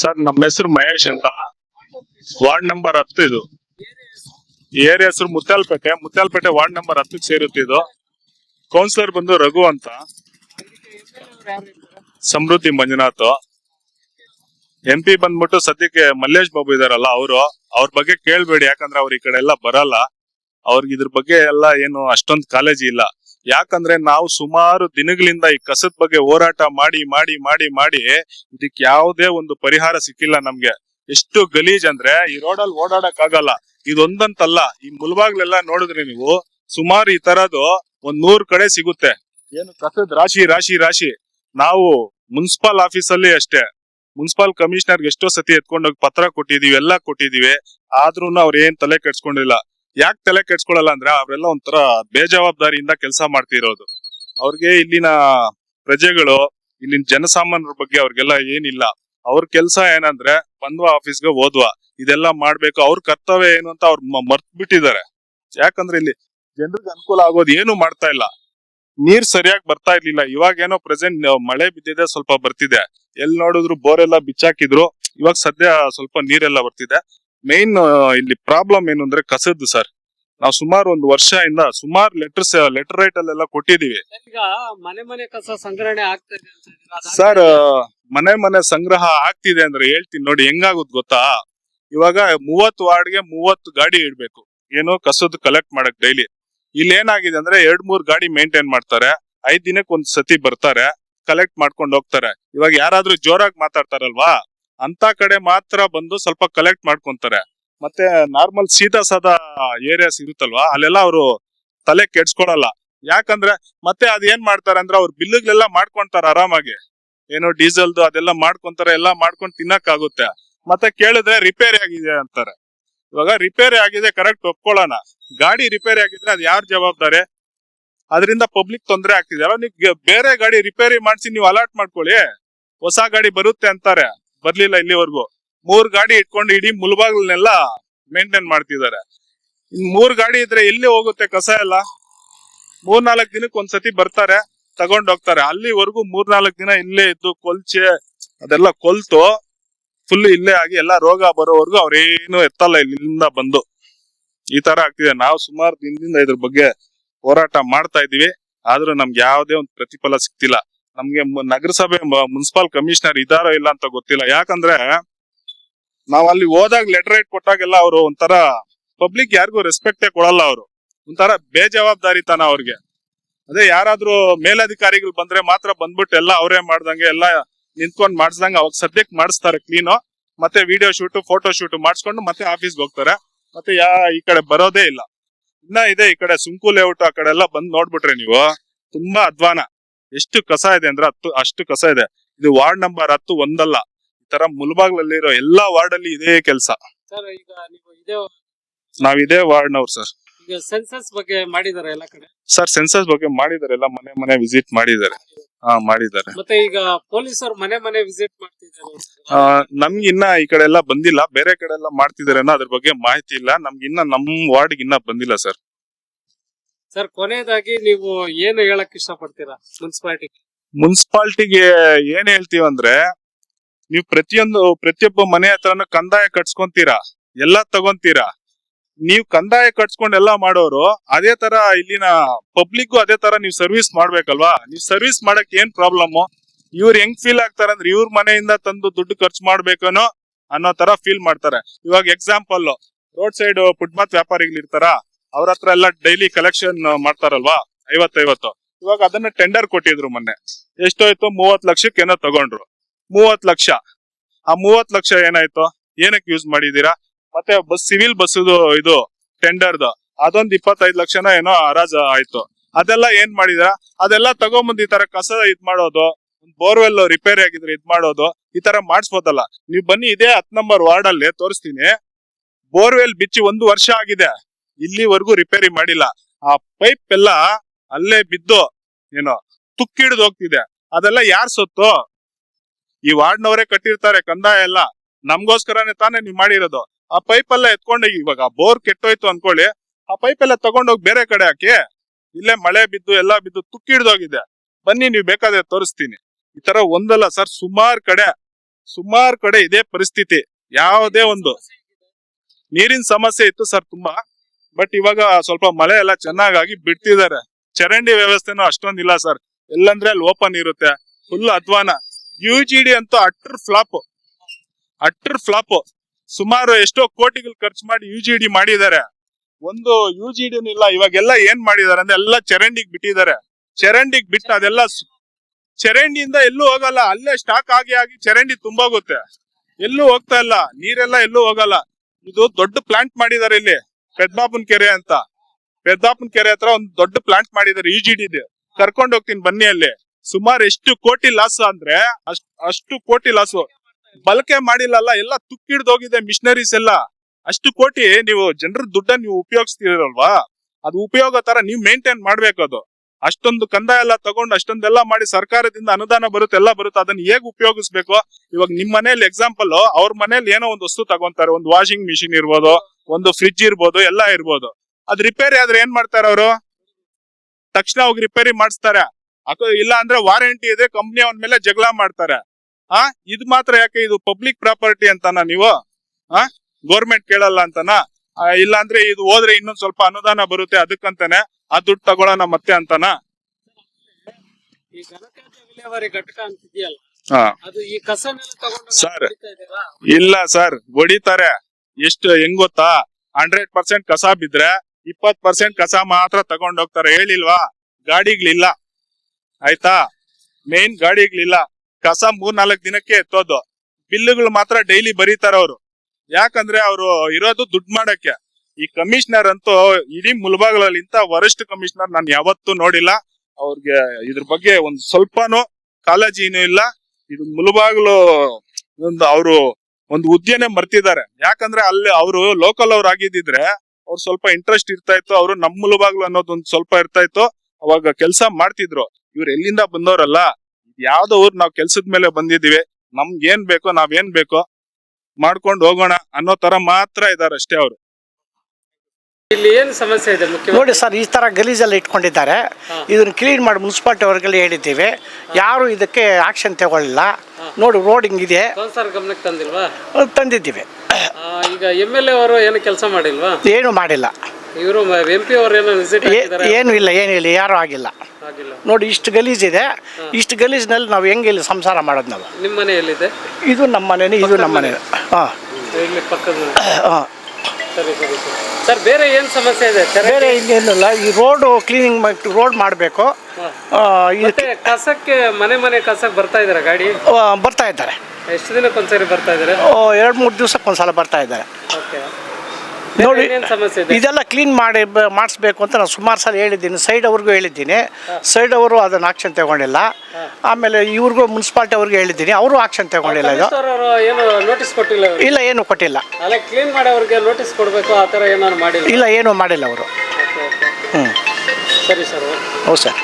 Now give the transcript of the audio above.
Sir ನಮ್ಮ ಹೆಸರು ಮಹೇಶ್ ಅಂತ. ವಾರ್ಡ್ ನಂಬರ್ ಹತ್ತು ಇದು. ಏರಿಯಾ ಹೆಸರು ಮುತ್ತಾಲ್ಪೇಟೆ ಮುತ್ತಾಲ್ಪೇಟೆ ವಾರ್ಡ್ ನಂಬರ್ ಹತ್ತಕ್ಕೆ ಸೇರುತ್ತೆ ಇದು. ಕೌನ್ಸಿಲರ್ ಬಂದು ರಘು ಅಂತ. ಸಮೃದ್ಧಿ ಮಂಜುನಾಥ್. ಎಂ ಪಿ ಬಂದ್ಬಿಟ್ಟು ಸದ್ಯಕ್ಕೆ ಮಲ್ಲೇಶ್ ಬಾಬು ಇದಾರಲ್ಲ ಅವರು. ಅವ್ರ ಬಗ್ಗೆ ಕೇಳ್ಬೇಡಿ, ಯಾಕಂದ್ರೆ ಅವ್ರ ಈ ಕಡೆ ಎಲ್ಲ ಬರಲ್ಲ. ಅವ್ರಿಗೆ ಇದ್ರ ಬಗ್ಗೆ ಎಲ್ಲ ಏನು ಅಷ್ಟೊಂದು ಕಾಲೇಜ್ ಇಲ್ಲ. ಯಾಕಂದ್ರೆ ನಾವು ಸುಮಾರು ದಿನಗಳಿಂದ ಈ ಕಸದ ಬಗ್ಗೆ ಹೋರಾಟ ಮಾಡಿ ಮಾಡಿ ಮಾಡಿ ಮಾಡಿ ಇದಕ್ಕೆ ಯಾವುದೇ ಒಂದು ಪರಿಹಾರ ಸಿಕ್ಕಿಲ್ಲ ನಮ್ಗೆ. ಎಷ್ಟು ಗಲೀಜ್ ಅಂದ್ರೆ ಈ ರೋಡಲ್ಲಿ ಓಡಾಡಕ್ ಆಗಲ್ಲ ಇದೊಂದಂತಲ್ಲ ಈ ಮುಲ್ಬಾಗ್ಲೆಲ್ಲ ನೋಡಿದ್ರಿ ನೀವು? ಸುಮಾರು ಈ ತರದ್ದು ಒಂದ್ ನೂರ್ ಕಡೆ ಸಿಗುತ್ತೆ. ಏನು ಕಸದ ರಾಶಿ? ರಾಶಿ ರಾಶಿ. ನಾವು ಮುನ್ಸಿಪಲ್ ಆಫೀಸಲ್ಲಿ ಅಷ್ಟೇ. ಮುನ್ಸಿಪಲ್ ಕಮಿಷನರ್ ಎಷ್ಟೋ ಸತಿ ಎತ್ಕೊಂಡೋಗಿ ಪತ್ರ ಕೊಟ್ಟಿದೀವಿ ಎಲ್ಲ ಕೊಟ್ಟಿದೀವಿ. ಆದ್ರೂ ಅವ್ರ ಏನ್ ತಲೆ ಕೆಡ್ಸ್ಕೊಂಡಿಲ್ಲ. ಯಾಕೆ ತಲೆ ಕೆಡ್ಸ್ಕೊಳಲ್ಲ ಅಂದ್ರೆ ಅವರೆಲ್ಲ ಒಂಥರ ಬೇಜವಾಬ್ದಾರಿಯಿಂದ ಕೆಲಸ ಮಾಡ್ತಿರೋದು. ಅವ್ರಿಗೆ ಇಲ್ಲಿನ ಪ್ರಜೆಗಳು, ಇಲ್ಲಿನ ಜನಸಾಮಾನ್ಯರ ಬಗ್ಗೆ ಅವ್ರಿಗೆಲ್ಲ ಏನಿಲ್ಲ. ಅವ್ರ ಕೆಲಸ ಏನಂದ್ರೆ, ಬಂದ್ವಾ ಆಫೀಸ್ಗೆ, ಓದ್ವಾ. ಇದೆಲ್ಲ ಮಾಡ್ಬೇಕು. ಅವ್ರ ಕರ್ತವ್ಯ ಏನು ಅಂತ ಅವ್ರು ಮರ್ತ್ ಬಿಟ್ಟಿದ್ದಾರೆ ಯಾಕಂದ್ರೆ ಇಲ್ಲಿ ಜನರಿಗೆ ಅನುಕೂಲ ಆಗೋದು ಏನು ಮಾಡ್ತಾ ಇಲ್ಲ. ನೀರ್ ಸರಿಯಾಗಿ ಬರ್ತಾ ಇರ್ಲಿಲ್ಲ. ಇವಾಗ ಏನೋ ಪ್ರೆಸೆಂಟ್ ಮಳೆ ಬಿದ್ದಿದೆ, ಸ್ವಲ್ಪ ಬರ್ತಿದೆ. ಎಲ್ಲಿ ನೋಡಿದ್ರು ಬೋರ್ ಎಲ್ಲ ಬಿಚ್ಚಾಕಿದ್ರು. ಇವಾಗ ಸದ್ಯ ಸ್ವಲ್ಪ ನೀರೆಲ್ಲ ಬರ್ತಿದೆ. ಮೇನ್ ಇಲ್ಲಿ ಪ್ರಾಬ್ಲಮ್ ಏನು ಅಂದ್ರೆ ಕಸದ್ದು ಸರ್ ನಾವು ಸುಮಾರು ಒಂದು ವರ್ಷದಿಂದ ಸುಮಾರು ಲೆಟರ್ಸ್ ಲೆಟರ್ ರೈಟ್ ಅಲ್ಲೆಲ್ಲ ಕೊಟ್ಟಿದೀವಿ ಮನೆ ಮನೆ ಕಸ ಸಂಗ್ರಹಣೆ ಸರ್ ಮನೆ ಮನೆ ಸಂಗ್ರಹ ಆಗ್ತಿದೆ ಅಂದ್ರೆ ಹೇಳ್ತೀನಿ ನೋಡಿ ಹೆಂಗಾಗುದ್ ಗೊತ್ತಾ? ಇವಾಗ ಮೂವತ್ತು ವಾರ್ಡ್ಗೆ ಮೂವತ್ತು ಗಾಡಿ ಇಡ್ಬೇಕು. ಏನು ಕಸದ್ ಕಲೆಕ್ಟ್ ಮಾಡಕ್ ಡೈಲಿ ಇಲ್ಲಿ ಏನಾಗಿದೆ ಅಂದ್ರೆ ಎರಡ್ ಮೂರ್ ಗಾಡಿ ಮೇಂಟೈನ್ ಮಾಡ್ತಾರೆ. ಐದ್ ದಿನಕ್ಕೆ ಒಂದ್ ಸತಿ ಬರ್ತಾರೆ. ಕಲೆಕ್ಟ್ ಮಾಡ್ಕೊಂಡು ಹೋಗ್ತಾರೆ. ಇವಾಗ ಯಾರಾದ್ರೂ ಜೋರಾಗಿ ಮಾತಾಡ್ತಾರಲ್ವಾ? ಅಂತ ಕಡೆ ಮಾತ್ರ ಬಂದು ಸ್ವಲ್ಪ ಕಲೆಕ್ಟ್ ಮಾಡ್ಕೊಂತಾರೆ. ಮತ್ತೆ ನಾರ್ಮಲ್ ಸೀದಾ ಸಾದಾ ಏರಿಯಾಸ್ ಇರುತ್ತಲ್ವಾ, ಅಲ್ಲೆಲ್ಲ ಅವರು ತಲೆ ಕೆಡ್ಸ್ಕೊಳಲ್ಲ. ಯಾಕಂದ್ರೆ ಮತ್ತೆ ಅದ್ ಏನ್ ಮಾಡ್ತಾರೆ ಅಂದ್ರೆ ಅವ್ರ ಬಿಲ್ಲುಗಳೆಲ್ಲ ಮಾಡ್ಕೊಂತಾರೆ ಆರಾಮಾಗಿ. ಏನೋ ಡೀಸೆಲ್ದು ಅದೆಲ್ಲ ಮಾಡ್ಕೊಂತಾರೆ, ಎಲ್ಲ ಮಾಡ್ಕೊಂಡು ತಿನ್ನಕ್ ಆಗುತ್ತೆ ಮತ್ತೆ ಕೇಳಿದ್ರೆ ರಿಪೇರಿ ಆಗಿದೆ ಅಂತಾರೆ. ಇವಾಗ ರಿಪೇರಿ ಆಗಿದೆ ಕರೆಕ್ಟ್ ಒಪ್ಕೊಳ್ಳೋಣ. ಗಾಡಿ ರಿಪೇರಿ ಆಗಿದ್ರೆ ಅದ್ ಯಾರ್ ಜವಾಬ್ದಾರಿ? ಅದರಿಂದ ಪಬ್ಲಿಕ್ ತೊಂದರೆ ಆಗ್ತಿದೆ. ಅಲ್ಲ, ನೀವು ಬೇರೆ ಗಾಡಿ ರಿಪೇರಿ ಮಾಡಿಸಿ, ನೀವು ಅಲರ್ಟ್ ಮಾಡ್ಕೊಳ್ಳಿ. ಹೊಸ ಗಾಡಿ ಬರುತ್ತೆ ಅಂತಾರೆ. ಬರ್ಲಿಲ್ಲ ಇಲ್ಲಿವರೆಗೂ. ಮೂರ್ ಗಾಡಿ ಇಟ್ಕೊಂಡು ಇಡೀ ಮುಲ್ಬಾಗ್ಲನ್ನೆಲ್ಲ ಮೇಂಟೈನ್ ಮಾಡ್ತಿದ್ದಾರೆ. ಮೂರ್ ಗಾಡಿ ಇದ್ರೆ ಎಲ್ಲಿ ಹೋಗುತ್ತೆ ಕಸ ಎಲ್ಲ? ಮೂರ್ ನಾಲ್ಕ್ ದಿನಕ್ಕೆ ಒಂದ್ಸತಿ ಬರ್ತಾರೆ, ತಗೊಂಡ್ ಹೋಗ್ತಾರೆ. ಅಲ್ಲಿವರೆಗೂ ಮೂರ್ ನಾಲ್ಕ್ ದಿನ ಇಲ್ಲೇ ಇದ್ದು ಕೊಲ್ಚೆ, ಅದೆಲ್ಲ ಕೊಲ್ತು ಫುಲ್ ಇಲ್ಲೇ ಆಗಿ ಎಲ್ಲ ರೋಗ ಬರೋವರೆಗೂ ಅವ್ರೇನು ಎತ್ತಲ್ಲ ಇಲ್ಲಿಂದ ಬಂದು. ಈ ತರ ಆಗ್ತಿದೆ. ನಾವು ಸುಮಾರು ದಿನದಿಂದ ಇದ್ರ ಬಗ್ಗೆ ಹೋರಾಟ ಮಾಡ್ತಾ ಇದೀವಿ ಆದ್ರೂ ನಮ್ಗೆ ಯಾವುದೇ ಒಂದು ಪ್ರತಿಫಲ ಸಿಗ್ತಿಲ್ಲ. ನಮ್ಗೆ ನಗರಸಭೆ ಮುನ್ಸಿಪಲ್ ಕಮಿಷನರ್ ಇದಾರೋ ಇಲ್ಲ ಅಂತ ಗೊತ್ತಿಲ್ಲ. ಯಾಕಂದ್ರೆ ನಾವ್ ಅಲ್ಲಿ ಹೋದಾಗ ಲೆಟರ್ ರೈಟ್ ಕೊಟ್ಟಾಗೆಲ್ಲ ಅವರು ಒಂಥರ ಪಬ್ಲಿಕ್ ಯಾರಿಗೂ ರೆಸ್ಪೆಕ್ಟೇ ಕೊಡಲ್ಲ ಅವರು. ಒಂಥರ ಬೇಜವಾಬ್ದಾರಿತನ ಅವ್ರಿಗೆ. ಅದೇ ಯಾರಾದ್ರೂ ಮೇಲಧಿಕಾರಿಗಳು ಬಂದ್ರೆ ಮಾತ್ರ ಬಂದ್ಬಿಟ್ಟು ಎಲ್ಲ ಅವರೇ ಮಾಡ್ದಂಗೆ ಎಲ್ಲ ನಿಂತ್ಕೊಂಡ್ ಮಾಡಿಸ್ದಂಗೆ ಅವಾಗ ಸದ್ಯಕ್ಕೆ ಮಾಡಿಸ್ತಾರೆ ಕ್ಲೀನು ಮತ್ತೆ ವಿಡಿಯೋ ಶೂಟ್ ಫೋಟೋ ಶೂಟ್ ಮಾಡಿಸ್ಕೊಂಡು ಮತ್ತೆ ಆಫೀಸ್ಗೆ ಹೋಗ್ತಾರೆ. ಮತ್ತೆ ಯಾ ಈ ಕಡೆ ಬರೋದೇ ಇಲ್ಲ. ಇನ್ನ ಇದೆ ಈ ಕಡೆ ಸುಂಕು ಲೇಔಟ್ ಆ ಕಡೆ ಎಲ್ಲ ಬಂದ್ ನೋಡ್ಬಿಟ್ರೆ ನೀವು. ತುಂಬಾ ಅಧ್ವಾನ. ಎಷ್ಟು ಕಸ ಇದೆ ಅಂದ್ರೆ ಹತ್ತು ಅಷ್ಟು ಕಸ ಇದೆ. ಇದು ವಾರ್ಡ್ ನಂಬರ್ ಹತ್ತು ಒಂದಲ್ಲ. ಈ ತರ ಮುಲ್ಬಾಗ್ಲಲ್ಲಿರೋ ಎಲ್ಲಾ ವಾರ್ಡ್ ಅಲ್ಲಿ ಇದೇ ಕೆಲಸ. ಸರ್ ಈಗ ನೀವು ಇದೇ ನಾವ್ ಇದೇ ವಾರ್ಡ್ ನವ್ರು ಸರ್. ಈಗ ಸೆನ್ಸಸ್ ಬಗ್ಗೆ ಮಾಡಿದಾರೆ ಎಲ್ಲ ಕಡೆ? ಸರ್ ಸೆನ್ಸಸ್ ಬಗ್ಗೆ ಮಾಡಿದ್ದಾರೆ ಎಲ್ಲ ಮನೆ ಮನೆ ವಿಸಿಟ್ ಮಾಡಿದ್ದಾರೆ ಹಾ ಮಾಡಿದ್ದಾರೆ ಮತ್ತೆ ಈಗ ಪೊಲೀಸರು ಮನೆ ಮನೆ ವಿಸಿಟ್ ಮಾಡ್ತಿದ್ದಾರೆ ಆ, ನಮ್ಗೆ ಇನ್ನ ಈ ಕಡೆ ಎಲ್ಲ ಬಂದಿಲ್ಲ. ಬೇರೆ ಕಡೆ ಎಲ್ಲ ಮಾಡ್ತಿದಾರೆ ಅನ್ನೋ ಅದ್ರ ಬಗ್ಗೆ ಮಾಹಿತಿ ಇಲ್ಲ. ನಮ್ಗೆ ಇನ್ನ ನಮ್ ವಾರ್ಡ್ ಇನ್ನ ಬಂದಿಲ್ಲ ಸರ್. ಸರ್, ಕೊನೆಯದಾಗಿ ನೀವು ಏನು ಹೇಳಕ್ ಇಷ್ಟಪಡ್ತೀರಾ ಮುನ್ಸಿಪಾಲಿಟಿ? ಮುನ್ಸಿಪಾಲ್ಟಿಗೆ ಏನ್ ಹೇಳ್ತೀವಿ ಅಂದ್ರೆ, ನೀವು ಪ್ರತಿಯೊಂದು, ಪ್ರತಿಯೊಬ್ಬ ಮನೆ ಹತ್ರನು ಕಂದಾಯ ಕಟ್ಸ್ಕೊಂತೀರಾ, ಎಲ್ಲ ತಗೊಂತೀರಾ, ನೀವು ಕಂದಾಯ ಕಟ್ಸ್ಕೊಂಡ್ ಎಲ್ಲ ಮಾಡೋರು, ಅದೇ ತರ ಇಲ್ಲಿನ ಪಬ್ಲಿಕ್ ಅದೇ ತರ ನೀವು ಸರ್ವಿಸ್ ಮಾಡ್ಬೇಕಲ್ವಾ? ನೀವು ಸರ್ವಿಸ್ ಮಾಡಕ್ ಏನ್ ಪ್ರಾಬ್ಲಮ್? ಇವ್ರು ಹೆಂಗ್ ಫೀಲ್ ಆಗ್ತಾರ ಅಂದ್ರೆ, ಇವ್ರ ಮನೆಯಿಂದ ತಂದು ದುಡ್ಡು ಖರ್ಚು ಮಾಡ್ಬೇಕನೋ ಅನ್ನೋ ತರ ಫೀಲ್ ಮಾಡ್ತಾರೆ. ಇವಾಗ ಎಕ್ಸಾಂಪಲ್ ರೋಡ್ ಸೈಡ್ ಫುಟ್ಪಾತ್ ವ್ಯಾಪಾರಿಗಳು ಇರ್ತಾರ ಅವ್ರ ಹತ್ರ ಎಲ್ಲ ಡೈಲಿ ಕಲೆಕ್ಷನ್ ಮಾಡ್ತಾರಲ್ವಾ? ಐವತ್ತೈವತ್ತು. ಇವಾಗ ಅದನ್ನ ಟೆಂಡರ್ ಕೊಟ್ಟಿದ್ರು ಮೊನ್ನೆ. ಎಷ್ಟೋಯ್ತು? ಮೂವತ್ ಲಕ್ಷಕ್ಕೆ ಏನೋ ತಗೊಂಡ್ರು. ಮೂವತ್ ಲಕ್ಷ. ಆ ಮೂವತ್ ಲಕ್ಷ ಏನಾಯ್ತು? ಏನಕ್ಕೆ ಯೂಸ್ ಮಾಡಿದೀರಾ ಮತ್ತೆ ಬಸ್ ಸಿವಿಲ್ ಬಸ್ ಇದು ಟೆಂಡರ್ದು ಅದೊಂದ್ ಇಪ್ಪತ್ತೈದು ಲಕ್ಷನ ಏನೋ ಹರಾಜ್ ಆಯ್ತು. ಅದೆಲ್ಲ ಏನ್ ಮಾಡಿದಿರಾ? ಅದೆಲ್ಲ ತಗೊಂಬಂದ್ ಈ ತರ ಕಸ ಇದ್ ಮಾಡೋದು ಬೋರ್ವೆಲ್ ರಿಪೇರಿ ಆಗಿದ್ರೆ ಇದ್ ಮಾಡೋದು, ಈ ತರ ಮಾಡಿಸ್ಬೋದಲ್ಲ. ನೀವ್ ಬನ್ನಿ ಇದೇ ಹತ್ ನಂಬರ್ ವಾರ್ಡ್ ಅಲ್ಲಿ ತೋರಿಸ್ತೀನಿ. ಬೋರ್ವೆಲ್ ಬಿಚ್ಚಿ ಒಂದು ವರ್ಷ ಆಗಿದೆ. ಇಲ್ಲಿವರೆಗೂ ರಿಪೇರಿ ಮಾಡಿಲ್ಲ. ಆ ಪೈಪ್ ಎಲ್ಲ ಅಲ್ಲೇ ಬಿದ್ದು ಏನೋ ತುಕ್ಕಿಡ್ದು ಹೋಗ್ತಿದೆ. ಅದೆಲ್ಲ ಯಾರ್ ಸೊತ್ತು? ಈ ವಾರ್ಡ್ನವರೇ ಕಟ್ಟಿರ್ತಾರೆ ಕಂದಾಯ ಎಲ್ಲ. ನಮ್ಗೋಸ್ಕರನೇ ತಾನೇ ನೀವ್ ಮಾಡಿರೋದು. ಆ ಪೈಪ್ ಎಲ್ಲ ಎತ್ಕೊಂಡು ಇವಾಗ ಬೋರ್ ಕೆಟ್ಟೋಯ್ತು ಅನ್ಕೊಳ್ಳಿ. ಆ ಪೈಪ್ ಎಲ್ಲ ತಗೊಂಡೋಗಿ ಬೇರೆ ಕಡೆ ಹಾಕಿ, ಇಲ್ಲೇ ಮಳೆ ಬಿದ್ದು ಎಲ್ಲಾ ಬಿದ್ದು ತುಕ್ಕಿಡ್ದೋಗಿದೆ ಬನ್ನಿ ನೀವು ಬೇಕಾದ್ರೆ ತೋರಿಸ್ತೀನಿ. ಈ ತರ ಒಂದಲ್ಲ ಸರ್, ಸುಮಾರು ಕಡೆ ಸುಮಾರು ಕಡೆ ಇದೇ ಪರಿಸ್ಥಿತಿ. ಯಾವುದೇ ಒಂದು ನೀರಿನ ಸಮಸ್ಯೆ ಇತ್ತು ಸರ್ ತುಂಬಾ. ಬಟ್ ಇವಾಗ ಸ್ವಲ್ಪ ಮಳೆ ಎಲ್ಲ ಚೆನ್ನಾಗಿ ಬಿಡ್ತಿದ್ದಾರೆ. ಚರಂಡಿ ವ್ಯವಸ್ಥೆನೂ ಅಷ್ಟೊಂದಿಲ್ಲ ಸರ್ ಎಲ್ಲಂದ್ರೆ ಅಲ್ಲಿ ಓಪನ್ ಇರುತ್ತೆ. ಫುಲ್ ಅಧ್ವಾನ ಯು ಜಿ ಡಿ ಅಂತೂ ಅಟ್ರ್ ಫ್ಲಾಪ್ ಅಟ್ರ್ ಫ್ಲಾಪ್ ಸುಮಾರು ಎಷ್ಟೋ ಕೋಟಿಗಳು ಖರ್ಚು ಮಾಡಿ ಯು ಜಿ ಡಿ ಮಾಡಿದ್ದಾರೆ. ಒಂದು ಯು ಜಿ ಡಿ ಇಲ್ಲ, ಇವಾಗೆಲ್ಲ ಏನ್ ಮಾಡಿದ್ದಾರೆ ಅಂದ್ರೆ ಎಲ್ಲ ಚರಂಡಿಗೆ ಬಿಟ್ಟಿದ್ದಾರೆ. ಚರಂಡಿಗೆ ಬಿಟ್ಟು ಅದೆಲ್ಲ ಚರಂಡಿಯಿಂದ ಎಲ್ಲೂ ಹೋಗಲ್ಲ. ಅಲ್ಲೇ ಸ್ಟಾಕ್ ಆಗಿ ಆಗಿ ಚರಂಡಿ ತುಂಬೋಗುತ್ತೆ. ಎಲ್ಲೂ ಹೋಗ್ತಾ ಇಲ್ಲ. ನೀರೆಲ್ಲ ಎಲ್ಲೂ ಹೋಗಲ್ಲ. ಇದು ದೊಡ್ಡ ಪ್ಲಾಂಟ್ ಮಾಡಿದ್ದಾರೆ ಇಲ್ಲಿ. ಪೆದ್ಮಾಪನ್ ಕೆರೆ ಅಂತ. ಪೆದ್ದಾಪುನ್ ಕೆರೆ ಹತ್ರ ಒಂದು ದೊಡ್ಡ ಪ್ಲಾಂಟ್ ಮಾಡಿದ್ದಾರೆ ಈಜಿಡಿ ಇದೆ ಕರ್ಕೊಂಡು ಹೋಗ್ತೀನಿ ಬನ್ನಿ ಅಲ್ಲಿ. ಸುಮಾರು ಎಷ್ಟು ಕೋಟಿ ಲಾಸ್ ಅಂದ್ರೆ, ಅಷ್ಟ್, ಅಷ್ಟು ಕೋಟಿ ಲಾಸು ಬಳಕೆ ಮಾಡಿಲ್ಲಲ್ಲ, ಎಲ್ಲ ತುಕ್ಕಿಡ್ದು ಹೋಗಿದೆ ಮಿಷನರೀಸ್ ಎಲ್ಲ. ಅಷ್ಟು ಕೋಟಿ ನೀವು ಜನರ ದುಡ್ಡ ನೀವು ಉಪಯೋಗಿಸ್ತಿರಲ್ವಾ? ಅದು ಉಪಯೋಗ ತರ ನೀವು ಮೇಂಟೈನ್ ಮಾಡ್ಬೇಕು ಅದು. ಅಷ್ಟೊಂದು ಕಂದ ಎಲ್ಲ ತಗೊಂಡು ಅಷ್ಟೊಂದೆಲ್ಲ ಮಾಡಿ ಸರ್ಕಾರದಿಂದ ಅನುದಾನ ಬರುತ್ತೆ, ಎಲ್ಲ ಬರುತ್ತೆ. ಅದನ್ನ ಹೇಗ್ ಉಪಯೋಗಿಸ್ಬೇಕು? ಇವಾಗ ನಿಮ್ ಮನೇಲಿ ಎಕ್ಸಾಂಪಲ್ ಅವ್ರ ಮನೇಲಿ ಏನೋ ಒಂದು ವಸ್ತು ತಗೊಂತಾರೆ, ಒಂದು ವಾಷಿಂಗ್ ಮಿಷಿನ್ ಇರ್ಬೋದು ಒಂದು ಫ್ರಿಡ್ಜ್ ಇರ್ಬೋದು ಎಲ್ಲ ಇರ್ಬೋದು. ಅದ್ ರಿಪೇರಿ ಆದ್ರೆ ಏನ್ ಮಾಡ್ತಾರೆ ಅವರು? ತಕ್ಷಣ ಹೋಗಿ ರಿಪೇರಿ ಮಾಡಿಸ್ತಾರೆ. ಇಲ್ಲ ಅಂದ್ರೆ ವಾರಂಟಿ ಇದೆ ಕಂಪ್ನಿ ಅವನ ಮೇಲೆ ಜಗಳ ಮಾಡ್ತಾರೆ. ಆ ಇದು ಮಾತ್ರ ಯಾಕೆ ಇದು ಪಬ್ಲಿಕ್ ಪ್ರಾಪರ್ಟಿ ಅಂತಾನ ನೀವು? ಆ ಗೋರ್ಮೆಂಟ್ ಕೇಳಲ್ಲ ಅಂತನಾ? ಇಲ್ಲ ಅಂದ್ರೆ ಇದು ಹೋದ್ರೆ ಇನ್ನೊಂದ್ ಸ್ವಲ್ಪ ಅನುದಾನ ಬರುತ್ತೆ ಅದಕ್ಕಂತಾನೆ ಆ ದುಡ್ಡು ತಗೊಳ್ಳೋಣ ಮತ್ತೆ ಅಂತಾನ? ಸರ್. ಇಲ್ಲ ಸರ್ ಹೊಡಿತಾರೆ. ಎಷ್ಟು ಹೆಂಗ್ ಗೊತ್ತಾ? ಹಂಡ್ರೆಡ್ ಪರ್ಸೆಂಟ್ ಕಸ ಬಿದ್ರೆ ಇಪ್ಪತ್ ಪರ್ಸೆಂಟ್ ಕಸ ಮಾತ್ರ ತಗೊಂಡ್ ಹೋಗ್ತಾರೆ. ಹೇಳಿಲ್ವಾ? ಗಾಡಿಗಳಿಲ್ಲ ಆಯ್ತಾ? ಮೇನ್ ಗಾಡಿಗಳಿಲ್ಲ ಕಸ ಮೂರ್ ನಾಲ್ಕ್ ದಿನಕ್ಕೆ ಎತ್ತೋದು. ಬಿಲ್ಲುಗಳು ಮಾತ್ರ ಡೈಲಿ ಬರೀತಾರ ಅವರು. ಯಾಕಂದ್ರೆ ಅವರು ಇರೋದು ದುಡ್ಡು ಮಾಡಕ್ಕೆ. ಈ ಕಮಿಷನರ್ ಅಂತೂ ಇಡೀ ಮುಲ್ಬಾಗ್ಲಲ್ಲಿ ಇಂತ ವರಿಷ್ಠ ಕಮಿಷನರ್ ನಾನು ಯಾವತ್ತೂ ನೋಡಿಲ್ಲ. ಅವ್ರಿಗೆ ಇದ್ರ ಬಗ್ಗೆ ಒಂದ್ ಸ್ವಲ್ಪನೂ ಕಾಳಜಿನೂ ಇಲ್ಲ. ಇದು ಮುಲ್ಬಾಗ್ಲು ಅವರು ಒಂದು ಹುದ್ದೆನೆ ಮರ್ತಿದ್ದಾರೆ. ಯಾಕಂದ್ರೆ ಅಲ್ಲಿ ಅವರು ಲೋಕಲ್ ಅವ್ರು ಆಗಿದ್ದಿದ್ರೆ ಅವ್ರು ಸ್ವಲ್ಪ ಇಂಟ್ರೆಸ್ಟ್ ಇರ್ತಾ ಇತ್ತು, ಅವರು ನಮ್ಮ ಅನ್ನೋದೊಂದು ಸ್ವಲ್ಪ ಇರ್ತಾ ಇತ್ತು. ಅವಾಗ ಕೆಲಸ ಮಾಡ್ತಿದ್ರು. ಇವ್ರು ಎಲ್ಲಿಂದ ಬಂದವರಲ್ಲ? ಯಾವ್ದೋ ಊರ್ ನಾವ್ ಕೆಲ್ಸದ ಮೇಲೆ ಬಂದಿದೀವಿ ನಮ್ಗೆ ಏನ್ ಬೇಕೋ ನಾವ್ ಏನ್ ಬೇಕೋ ಮಾಡ್ಕೊಂಡು ಹೋಗೋಣ ಅನ್ನೋ ತರ ಮಾತ್ರ ಇದಾರೆ ಅಷ್ಟೇ ಅವರು. ಇಲ್ಲಿ ಏನು ಸಮಸ್ಯೆ ಇದೆ ಮುಖ್ಯ ನೋಡಿ ಸರ್ ಈ ಥರ ಗಲೀಜೆಲ್ಲ ಇಟ್ಕೊಂಡಿದ್ದಾರೆ. ಇದನ್ನು ಕ್ಲೀನ್ ಮಾಡಿ ಮುನ್ಸಿಪಾಲ್ಟಿ ಅವ್ರಿಗೆಲ್ಲ ಹೇಳಿದ್ದೀವಿ. ಯಾರು ಇದಕ್ಕೆ ಆಕ್ಷನ್ ತಗೊಳ್ಳಿಲ್ಲ. ನೋಡಿ ರೋಡ್ ಹಿಂಗಿದೆ ಸಂಸಾರ ಗಮನಕ್ಕೆ ತಂದಿಲ್ವಾ? ಅದು ತಂದಿದ್ದೀವಿ. ಆ, ಈಗ ಎಂ ಎಲ್ ಎ ಅವರು ಏನು ಕೆಲಸ ಮಾಡಿಲ್ವಾ? ಏನು ಮಾಡಿಲ್ಲ. ಇವರು ಎಂ ಪಿ ಅವ್ರು ಏನೋ ವಿಸಿಟ್ ಏ- ಹಾಕಿದ್ದಾರೆ. ಏನು ಇಲ್ಲ ಏನು ಇಲ್ಲ ಯಾರು ಆಗಿಲ್ಲ. ಆಗಿಲ್ಲ. ನೋಡಿ ಇಷ್ಟು ಗಲೀಜಿದೆ ಇಷ್ಟು ಗಲೀಜಿನಲ್ಲಿ ನಾವು ಹೆಂಗೆ ಇಲ್ಲಿ ಸಂಸಾರ ಮಾಡೋದು ನಾವು ನಿಮ್ಮ ಮನೆಯಲ್ಲಿದೆ? ಇದು ನಮ್ಮ ಮನೇನೆ ಇದು ನಮ್ಮ ಮನೆ. ಹಾಂ. ಇಲ್ಲಿ ಪಕ್ಕದ ಹಾಂ. ಸರಿ ಸರಿ ಸರಿ ಸರ್ ಬೇರೆ ಏನು ಸಮಸ್ಯೆ ಇದೆ? ಸರ್ ಬೇರೆ ಇನ್ನೇನಿಲ್ಲ ಈ ರೋಡು ಕ್ಲೀನಿಂಗ್ ರೋಡ್ ಮಾಡಬೇಕು. ಮತ್ತೆ ಕಸಕ್ಕೆ ಮನೆ ಮನೆ ಕಸಕ್ಕೆ ಬರ್ತಾ ಇದಾರೆ ಗಾಡಿ? ಬರ್ತಾ ಇದ್ದಾರೆ. ಎಷ್ಟು ದಿನಕ್ಕೊಂದ್ಸರಿ ಬರ್ತಾ ಇದಾರೆ ಎರಡು ಮೂರು ದಿವಸಕ್ಕೊಂದ್ಸಲ ಬರ್ತಾ ಇದ್ದಾರೆ. ಓಕೆ. ನೋಡಿ ಇದೆಲ್ಲ ಕ್ಲೀನ್ ಮಾಡಿ ಮಾಡಿಸ್ಬೇಕು ಅಂತ ನಾನು ಸುಮಾರು ಸಲ ಹೇಳಿದ್ದೀನಿ. ಸೈಡ್ ಅವ್ರಿಗೂ ಹೇಳಿದ್ದೀನಿ. ಸೈಡ್ ಅವರು ಅದನ್ನು ಆಕ್ಷನ್ ತಗೊಂಡಿಲ್ಲ. ಆಮೇಲೆ ಇವ್ರಿಗೂ ಮುನ್ಸಿಪಾಲ್ಟಿ ಅವ್ರಿಗೆ ಹೇಳಿದ್ದೀನಿ. ಅವರು ಆಕ್ಷನ್ ತಗೊಂಡಿಲ್ಲ ಇದು. ಏನು ನೋಟಿಸ್ ಕೊಟ್ಟಿಲ್ಲ? ಇಲ್ಲ ಏನು ಕೊಟ್ಟಿಲ್ಲ. ಅಲ್ಲ ಕ್ಲೀನ್ ಮಾಡಿ ಅವ್ರಿಗೆ ನೋಟಿಸ್ ಕೊಡಬೇಕು ಆ ಥರ ಏನಾದ್ರು ಮಾಡಿಲ್ಲ ಇಲ್ಲ ಏನು ಮಾಡಿಲ್ಲ ಅವರು. ಹ್ಞೂ ಸರಿ ಸರ್ ಹೌದು ಸರ್.